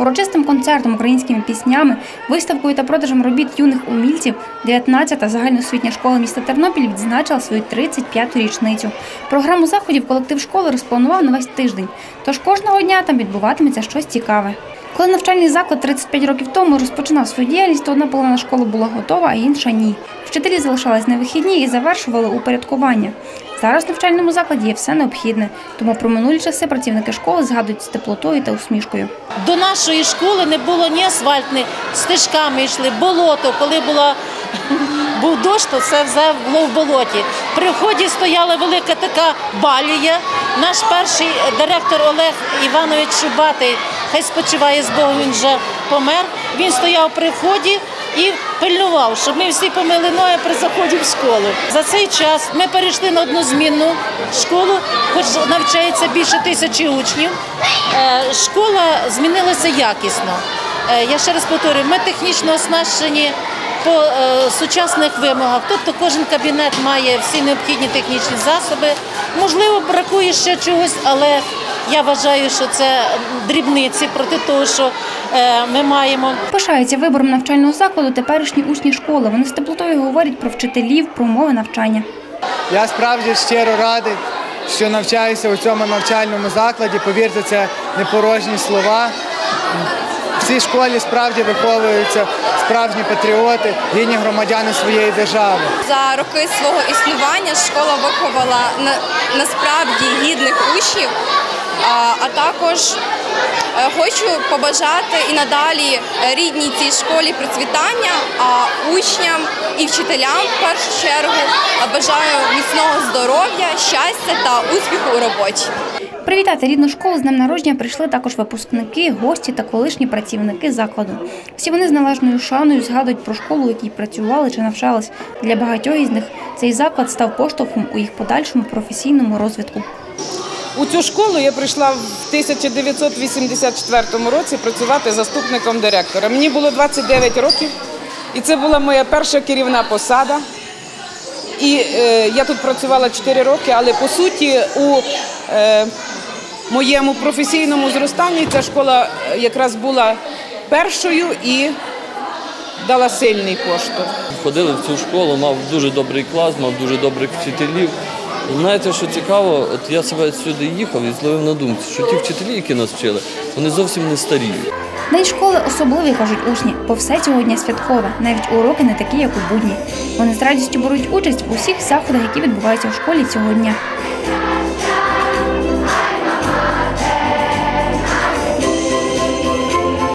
Урочистим концертом, українськими піснями, виставкою та продажем робіт юних умільців 19-та загальноосвітня школа міста Тернопіль відзначила свою 35-ту річницю. Програму заходів колектив школи розпланував на весь тиждень, тож кожного дня там відбуватиметься щось цікаве. Коли навчальний заклад 35 років тому розпочинав свою діяльність, то одна половина школи була готова, а інша ні. Вчителі залишались на вихідні і завершували упорядкування. Зараз в навчальному закладі є все необхідне, тому про минулі часи працівники школи згадують з теплотою та усмішкою. До нашої школи не було ні асфальтних, стежками йшли, болото. Коли була, був дощ, то все було в болоті. При вході стояла велика така балія. Наш перший директор Олег Іванович Шубатий, хай спочиває з Богом, він вже помер. Він стояв при вході і пильнував, щоб ми всі помили ноги при заході в школу. За цей час ми перейшли на однозмінну школу, хоч навчається більше тисячі учнів. Е, Школа змінилася якісно. Е, Я ще раз повторюю, ми технічно оснащені по е, сучасних вимогах. Тобто кожен кабінет має всі необхідні технічні засоби. Можливо, бракує ще чогось, але я вважаю, що це дрібниці проти того, що е, ми маємо. Пишаються вибором навчального закладу теперішні учні школи. Вони з теплотою говорять про вчителів, про умови навчання. Я справді щиро радий, що навчаюся у цьому навчальному закладі. Повірте, це не порожні слова. В цій школі справді виховуються справжні патріоти, гідні громадяни своєї держави. За роки свого існування школа виховала насправді гідних учнів, а, також е, хочу побажати і надалі е, рідній цій школі процвітання, а учням і вчителям в першу чергу бажаю міцного здоров'я, щастя та успіху у роботі. Привітати рідну школу з днем народження прийшли також випускники, гості та колишні працівники закладу. Всі вони з належною шаною згадують про школу, у якій працювали чи навчались. Для багатьох із них цей заклад став поштовхом у їх подальшому професійному розвитку. У цю школу я прийшла в 1984 році працювати заступником директора. Мені було 29 років, і це була моя перша керівна посада. І е, я тут працювала 4 роки, але по суті у е, моєму професійному зростанні ця школа е, якраз була першою і дала сильний поштовх. Ходили в цю школу, мав дуже добрий клас, мав дуже добрих вчителів. Знаєте, що цікаво, от я себе сюди їхав і зловив на думці, що ті вчителі, які нас вчили, вони зовсім не старі. День школи особливі, кажуть учні, бо все цього дня святкове, навіть уроки не такі, як у будні. Вони з радістю беруть участь у всіх заходах, які відбуваються в школі цього дня.